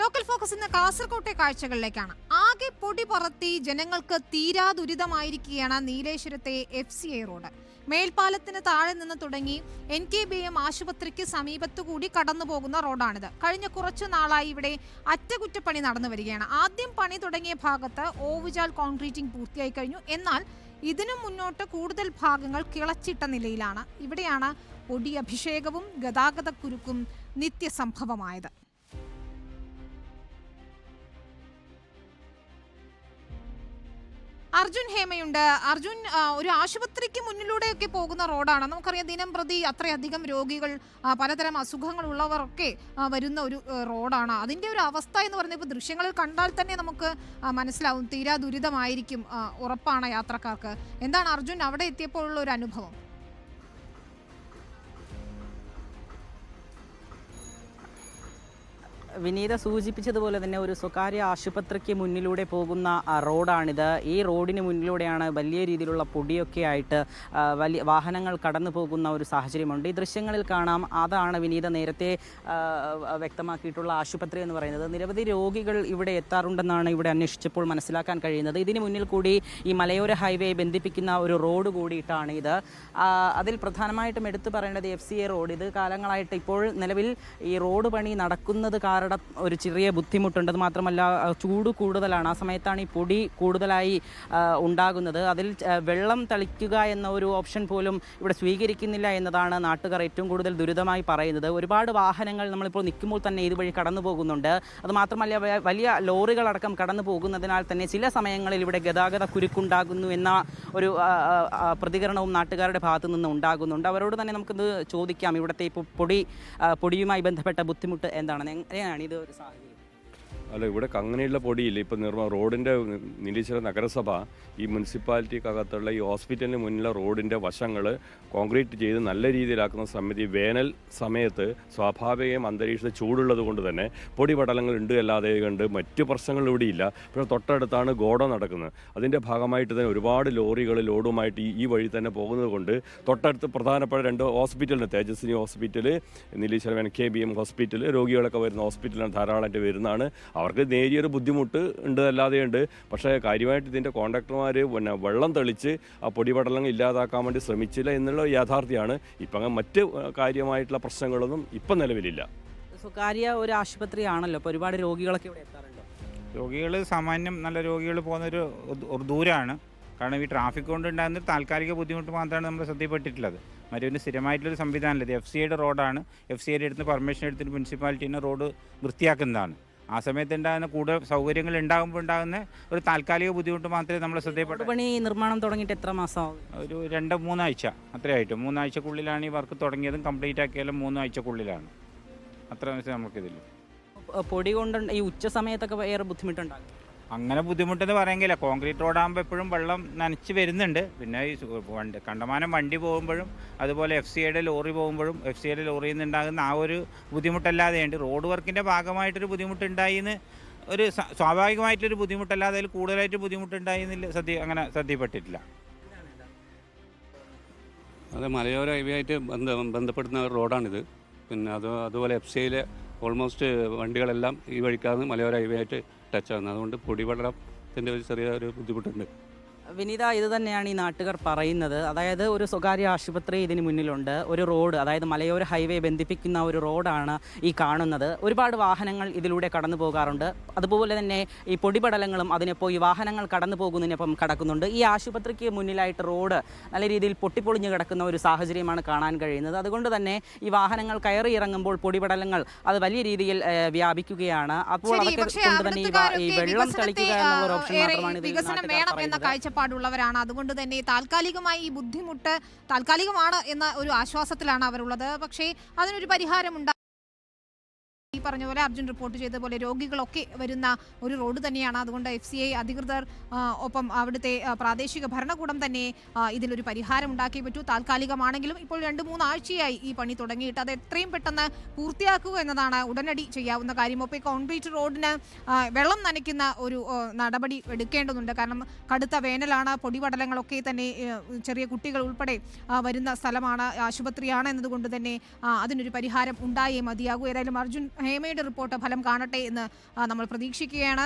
Local focus ഇന്ന് കാസർകോട്ടെ കാഴ്ചകളിലേക്കാണ്. ആകെ പൊടി പറത്തി ജനങ്ങൾക്ക് തീരാ ദുരിതമായിരിക്കുകയാണ് നീലേശ്വരത്തെ എഫ് സി ഐ റോഡ്. മേൽപ്പാലത്തിന് താഴെ നിന്ന് തുടങ്ങി എൻ കെ ബി എം ആശുപത്രിക്ക് സമീപത്തുകൂടി കടന്നു പോകുന്ന റോഡാണിത്. കഴിഞ്ഞ കുറച്ചു നാളായി ഇവിടെ അറ്റകുറ്റപ്പണി നടന്നു വരികയാണ്. ആദ്യം പണി തുടങ്ങിയ ഭാഗത്ത് ഓവുചാൽ കോൺക്രീറ്റിംഗ് പൂർത്തിയായി കഴിഞ്ഞു. എന്നാൽ ഇതിനു മുന്നോട്ട് കൂടുതൽ ഭാഗങ്ങൾ കിളച്ചിട്ട നിലയിലാണ്. ഇവിടെയാണ് പൊടി അഭിഷേകവും ഗതാഗതക്കുരുക്കും നിത്യസംഭവമായത്. അർജുൻ ഹേമയുണ്ട്. അർജുൻ ഒരു ആശുപത്രിക്ക് മുന്നിലൂടെയൊക്കെ പോകുന്ന റോഡാണ്. നമുക്കറിയാം ദിനം പ്രതി അത്രയധികം രോഗികൾ പലതരം അസുഖങ്ങൾ ഉള്ളവരൊക്കെ വരുന്ന ഒരു റോഡാണ്. അതിന്റെ ഒരു അവസ്ഥ എന്ന് പറയുന്നത് ഇപ്പോൾ ദൃശ്യങ്ങളിൽ കണ്ടാൽ തന്നെ നമുക്ക് മനസ്സിലാവും. തീരാ ദുരിതമായിരിക്കും ഉറപ്പാണ് യാത്രക്കാർക്ക്. എന്താണ് അർജുൻ അവിടെ എത്തിയപ്പോഴുള്ള ഒരു അനുഭവം? വിനീത സൂചിപ്പിച്ചതുപോലെ തന്നെ ഒരു സ്വകാര്യ ആശുപത്രിക്ക് മുന്നിലൂടെ പോകുന്ന റോഡാണിത്. ഈ റോഡിന് മുന്നിലൂടെയാണ് വലിയ രീതിയിലുള്ള പൊടിയൊക്കെ ആയിട്ട് വലിയ വാഹനങ്ങൾ കടന്നു പോകുന്ന ഒരു സാഹചര്യമുണ്ട്. ഈ ദൃശ്യങ്ങളിൽ കാണാം അതാണ് വിനീത നേരത്തെ വ്യക്തമാക്കിയിട്ടുള്ള ആശുപത്രി എന്ന് പറയുന്നത്. നിരവധി രോഗികൾ ഇവിടെ എത്താറുണ്ടെന്നാണ് ഇവിടെ അന്വേഷിച്ചപ്പോൾ മനസ്സിലാക്കാൻ കഴിയുന്നത്. ഇതിന് മുന്നിൽ കൂടി ഈ മലയോര ഹൈവേ ബന്ധിപ്പിക്കുന്ന ഒരു റോഡ് കൂടിയിട്ടാണ് ഇത്. അതിൽ പ്രധാനമായിട്ടും എടുത്തു പറയേണ്ടത് എഫ് സി എ റോഡ്. ഇത് കാലങ്ങളായിട്ട് ഇപ്പോൾ നിലവിൽ ഈ റോഡ് പണി നടക്കുന്നത് കാരണം ഒരു ചെറിയ ബുദ്ധിമുട്ടുണ്ട്. അത് മാത്രമല്ല ചൂട് കൂടുതലാണ്. ആ സമയത്താണ് ഈ പൊടി കൂടുതലായി ഉണ്ടാകുന്നത്. അതിൽ വെള്ളം തളിക്കുക എന്ന ഒരു ഓപ്ഷൻ പോലും ഇവിടെ സ്വീകരിക്കുന്നില്ല എന്നതാണ് നാട്ടുകാർ ഏറ്റവും കൂടുതൽ ദുരിതമായി പറയുന്നത്. ഒരുപാട് വാഹനങ്ങൾ നമ്മളിപ്പോൾ നിൽക്കുമ്പോൾ തന്നെ ഇതുവഴി കടന്നു പോകുന്നുണ്ട്. അത് മാത്രമല്ല വലിയ ലോറികളടക്കം കടന്നു പോകുന്നതിനാൽ തന്നെ ചില സമയങ്ങളിൽ ഇവിടെ ഗതാഗത കുരുക്കുണ്ടാകുന്നു എന്ന ഒരു പ്രതികരണവും നാട്ടുകാരുടെ ഭാഗത്തു നിന്ന് ഉണ്ടാകുന്നുണ്ട്. അവരോട് തന്നെ നമുക്കിത് ചോദിക്കാം. ഇവിടുത്തെ ഇപ്പോൾ പൊടി പൊടിയുമായി ബന്ധപ്പെട്ട ബുദ്ധിമുട്ട് എന്താണ് എങ്ങനെയാണ് ഇത് ഒരു സാഹചര്യം. അല്ല ഇവിടെ അങ്ങനെയുള്ള പൊടിയില്ല. ഇപ്പം നിർമ്മ റോഡിന്റെ നിരീശ്വര നഗരസഭ ഈ മുനിസിപ്പാലിറ്റിക്കകത്തുള്ള ഈ ഹോസ്പിറ്റലിന് മുന്നിലെ റോഡിന്റെ വശങ്ങൾ കോൺക്രീറ്റ് ചെയ്ത് നല്ല രീതിയിലാക്കുന്ന സമിതി വേനൽ സമയത്ത് സ്വാഭാവികം അന്തരീക്ഷത്തിൽ ചൂടുള്ളത് കൊണ്ട് തന്നെ പൊടി പടലങ്ങൾ ഉണ്ട് അല്ലാതെ കണ്ട് മറ്റു പ്രശ്നങ്ങൾ ഇവിടെ ഇല്ല. പക്ഷേ തൊട്ടടുത്താണ് ഗോഡ നടക്കുന്നത്. അതിന്റെ ഭാഗമായിട്ട് തന്നെ ഒരുപാട് ലോറികൾ ലോഡുമായിട്ട് ഈ വഴി തന്നെ പോകുന്നത് കൊണ്ട് തൊട്ടടുത്ത് പ്രധാനപ്പെട്ട രണ്ട് ഹോസ്പിറ്റലുണ്ട്. Tejaswini hospital Nileshwaram N K B M hospital രോഗികളൊക്കെ വരുന്ന ഹോസ്പിറ്റലാണ് ധാരാളമായിട്ട് വരുന്നതാണ്. അവർക്ക് നേരിയൊരു ബുദ്ധിമുട്ട് ഉണ്ട് അല്ലാതെ ഉണ്ട്. പക്ഷേ കാര്യമായിട്ട് ഇതിന്റെ കോൺട്രാക്ടർമാർ പിന്നെ വെള്ളം തെളിച്ച് ആ പൊടിപടലങ്ങൾ ഇല്ലാതാക്കാൻ വേണ്ടി ശ്രമിച്ചില്ല എന്നുള്ള യാഥാർത്ഥ്യമാണ്. ഇപ്പം അങ്ങനെ മറ്റ് കാര്യമായിട്ടുള്ള പ്രശ്നങ്ങളൊന്നും ഇപ്പം നിലവിലില്ല. സ്വകാര്യ ഒരു ആശുപത്രിയാണല്ലോ. അപ്പോൾ ഒരുപാട് രോഗികളൊക്കെ ഇവിടെ എത്താറുണ്ട്. രോഗികൾ സാമാന്യം നല്ല രോഗികൾ പോകുന്നൊരു ഒരു ദൂരമാണ് കാരണം ഈ ട്രാഫിക് കൊണ്ട് ഉണ്ടാകുന്ന ഒരു താൽക്കാലിക ബുദ്ധിമുട്ട് മാത്രമാണ് നമ്മൾ ശ്രദ്ധയിൽപ്പെട്ടിട്ടുള്ളത്. മറ്റൊരു സ്ഥിരമായിട്ടുള്ളൊരു സംവിധാനമല്ല? ഇത് എഫ് സി ഐയുടെ റോഡാണ്. എഫ് സി ഐയുടെ അടുത്ത് പെർമിഷൻ എടുത്തിട്ട് മുനിസിപ്പാലിറ്റീനെ റോഡ് വൃത്തിയാക്കുന്നതാണ്. ആ സമയത്ത് ഉണ്ടാകുന്ന കൂടുതൽ സൗകര്യങ്ങൾ ഉണ്ടാകുമ്പോൾ ഉണ്ടാകുന്ന ഒരു താൽക്കാലിക ബുദ്ധിമുട്ട് മാത്രമേ നമ്മൾ ശ്രദ്ധയിൽപ്പെട്ട പണി നിർമ്മാണം തുടങ്ങിയിട്ട് എത്ര മാസമാവും? ഒരു രണ്ട് മൂന്നാഴ്ച. അത്രയായിട്ട്. മൂന്നാഴ്ചക്കുള്ളിലാണ് ഈ വർക്ക് തുടങ്ങിയതും കംപ്ലീറ്റ് ആക്കിയാലും മൂന്നാഴ്ചക്കുള്ളിലാണ്. അത്ര നമുക്കിതില്ല നമുക്കിതിൽ പൊടി കൊണ്ട് ഈ ഉച്ച സമയത്തൊക്കെ ഏറെ ബുദ്ധിമുട്ടുണ്ടാകും. അങ്ങനെ ബുദ്ധിമുട്ടെന്ന് പറയുന്നില്ല കോൺക്രീറ്റ് റോഡാകുമ്പോൾ എപ്പോഴും വെള്ളം നനച്ച് വരുന്നുണ്ട്. പിന്നെ ഈ വണ്ടി കണ്ടമാനം വണ്ടി പോകുമ്പോഴും അതുപോലെ എഫ് സി ഐയുടെ ലോറി പോകുമ്പോഴും എഫ് സി ഐയുടെ ലോറിയിൽ നിന്ന് ഉണ്ടാകുന്ന ആ ഒരു ബുദ്ധിമുട്ടല്ലാതെയുണ്ട്. റോഡ് വർക്കിന്റെ ഭാഗമായിട്ടൊരു ബുദ്ധിമുട്ടുണ്ടായി എന്ന് ഒരു സ്വാഭാവികമായിട്ടൊരു ബുദ്ധിമുട്ടല്ലാതെ അതിൽ കൂടുതലായിട്ട് ബുദ്ധിമുട്ടുണ്ടായി എന്നില്ല സദ്യ അങ്ങനെ ശ്രദ്ധയിൽപ്പെട്ടിട്ടില്ല അത് മലയോര ഹൈവേ ആയിട്ട് ബന്ധ ബന്ധപ്പെടുന്ന റോഡാണിത്. പിന്നെ അത് അതുപോലെ എഫ് സിയിലെ ഓൾമോസ്റ്റ് വണ്ടികളെല്ലാം ഈ വഴിക്കാണ് മലയോര ഹൈവേ ആയിട്ട് ടച്ച് ആകുന്നത് അതുകൊണ്ട് പൊടിപടലത്തിന്റെ ഒരു ചെറിയ ഒരു ബുദ്ധിമുട്ടുണ്ട്. വിനീത ഇത് തന്നെയാണ് ഈ നാട്ടുകാർ പറയുന്നത്. അതായത് ഒരു സ്വകാര്യ ആശുപത്രി ഇതിന് മുന്നിലുണ്ട്. ഒരു റോഡ് അതായത് മലയോര ഹൈവേ ബന്ധിപ്പിക്കുന്ന ഒരു റോഡാണ് ഈ കാണുന്നത്. ഒരുപാട് വാഹനങ്ങൾ ഇതിലൂടെ കടന്നു പോകാറുണ്ട്. അതുപോലെ തന്നെ ഈ പൊടിപടലങ്ങളും അതിനിപ്പോൾ ഈ വാഹനങ്ങൾ കടന്നു പോകുന്നതിനൊപ്പം കടക്കുന്നുണ്ട്. ഈ ആശുപത്രിക്ക് മുന്നിലായിട്ട് റോഡ് നല്ല രീതിയിൽ പൊട്ടിപ്പൊളിഞ്ഞ് കിടക്കുന്ന ഒരു സാഹചര്യമാണ് കാണാൻ കഴിയുന്നത്. അതുകൊണ്ട് തന്നെ ഈ വാഹനങ്ങൾ കയറി ഇറങ്ങുമ്പോൾ പൊടിപടലങ്ങൾ അത് വലിയ രീതിയിൽ വ്യാപിക്കുകയാണ്. അപ്പോൾ അവർക്ക് അതൊക്കെ കൊണ്ട് തന്നെ ഈ വെള്ളം കളിക്കുക തളിക്കുക എന്നുള്ള ഓപ്ഷൻ മാത്രമാണ് ഇതിൽ കാഴ്ചപ്പാടുള്ളവരാണ് അതുകൊണ്ട് തന്നെ താൽക്കാലികമായി ഈ ബുദ്ധിമുട്ട് താൽക്കാലികമാണ് എന്ന ഒരു ആശ്വാസത്തിലാണ് അവരുള്ളത്. പക്ഷേ അതിനൊരു പരിഹാരമുണ്ട് ഈ പറഞ്ഞ പോലെ അർജുൻ റിപ്പോർട്ട് ചെയ്ത പോലെ രോഗികളൊക്കെ വരുന്ന ഒരു റോഡ് തന്നെയാണ്. അതുകൊണ്ട് എഫ് സി ഐ അധികൃതർ ഒപ്പം അവിടുത്തെ പ്രാദേശിക ഭരണകൂടം തന്നെ ഇതിലൊരു പരിഹാരം ഉണ്ടാക്കിയേ പറ്റൂ. താൽക്കാലികമാണെങ്കിലും ഇപ്പോൾ രണ്ട് മൂന്ന് ആഴ്ചയായി ഈ പണി തുടങ്ങിയിട്ട് അത് എത്രയും പെട്ടെന്ന് പൂർത്തിയാക്കുക എന്നതാണ് ഉടനടി ചെയ്യാവുന്ന കാര്യം. ഒപ്പം കോൺക്രീറ്റ് റോഡിന് വെള്ളം നനയ്ക്കുന്ന ഒരു നടപടി എടുക്കേണ്ടതുണ്ട്. കാരണം കടുത്ത വേനലാണ് പൊടിപടലങ്ങളൊക്കെ തന്നെ ചെറിയ കുട്ടികൾ ഉൾപ്പെടെ വരുന്ന സ്ഥലമാണ് ആശുപത്രിയാണ് എന്നതുകൊണ്ട് തന്നെ അതിനൊരു പരിഹാരം ഉണ്ടായേ മതിയാകൂ. ഏതായാലും അർജുൻ ഹേമയുടെ റിപ്പോർട്ട് ഫലം കാണട്ടെ എന്ന് നമ്മൾ പ്രതീക്ഷിക്കുകയാണ്.